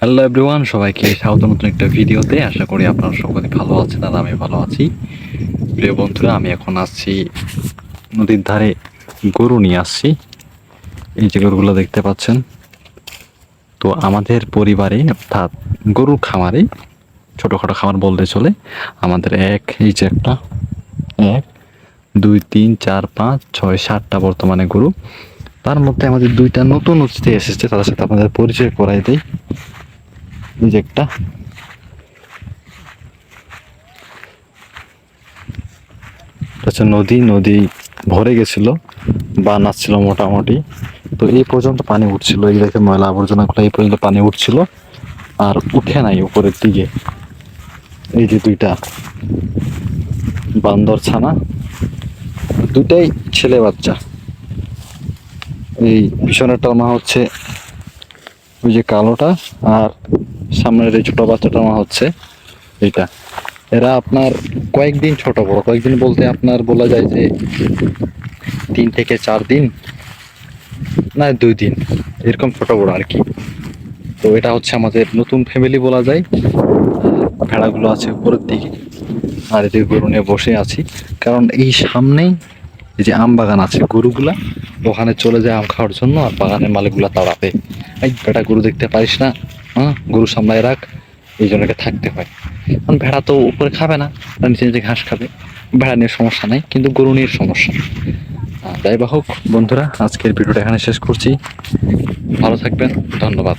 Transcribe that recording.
Hello everyone সবাইকে স্বাগত নতুন একটা ভিডিওতে। আশা করি আপনারা সকলে ভালো আছেন আর আমি ভালো আছি। প্রিয় বন্ধুরা, আমি এখন আসছি নদীর ধারে গরু নিয়ে আসছি। এই যে গরুগুলো দেখতে পাচ্ছেন। তো আমাদের পরিবারে, অর্থাৎ গরুর খামারে, ছোটোখাটো খামার বলতে চলে, আমাদের এক, এই যে একটা, এক, দুই, তিন, চার, পাঁচ, ছয়, সাতটা বর্তমানে গরু। তার মধ্যে আমাদের দুইটা নতুন অতিথি এসেছে, তাদের সাথে আপনাদের পরিচয় করাই দেই। একটা। হচ্ছে নদী নদী ভরে গেছিল বান আসছিল মোটামুটি। তো এই পর্যন্ত পানি উঠছিল, এই দেখে ময়লা আবর্জনাগুলো এই পর্যন্ত পানি উঠছিল, আর উঠে নাই উপরের দিকে। এই যে দুইটা বান্দর ছানা দুটাই ছেলে বাচ্চা। এই পিছনেরটার মা হচ্ছে ওই যে কালোটা আর সামনের এই ছোট বাচ্চাটার মা হচ্ছে এটা এরা আপনার কয়েকদিন ছোট, বড়। কয়েকদিন বলতে আপনার বলা যায় যে তিন থেকে চার দিন, না, দুই দিন। এরকম ছোট, বড় আর কি। তো এটা হচ্ছে আমাদের নতুন ফ্যামিলি বলা যায়। ভেড়াগুলো আছে উপরের দিকে। আর এদিকে গরু নিয়ে বসে আছি। কারণ এই সামনেই এই যে আম বাগান আছে গরুগুলা ওখানে চলে যায় আম খাওয়ার জন্য আর বাগানের মালিকগুলা তাড়াবে। এই বেটা গরু দেখতে পারিস না? হ্যাঁ? গরু সামলায় রাখ, এই জন্য থাকতে হয়। কারণ ভেড়া তো উপরে খাবে না নিচে নিচে ঘাস খাবে। ভেড়া নিয়ে সমস্যা নাই, কিন্তু গরু নিয়ে সমস্যা। তাই বা হোক, বন্ধুরা, আজকের ভিডিওটা এখানে শেষ করছি। ভালো থাকবেন, ধন্যবাদ।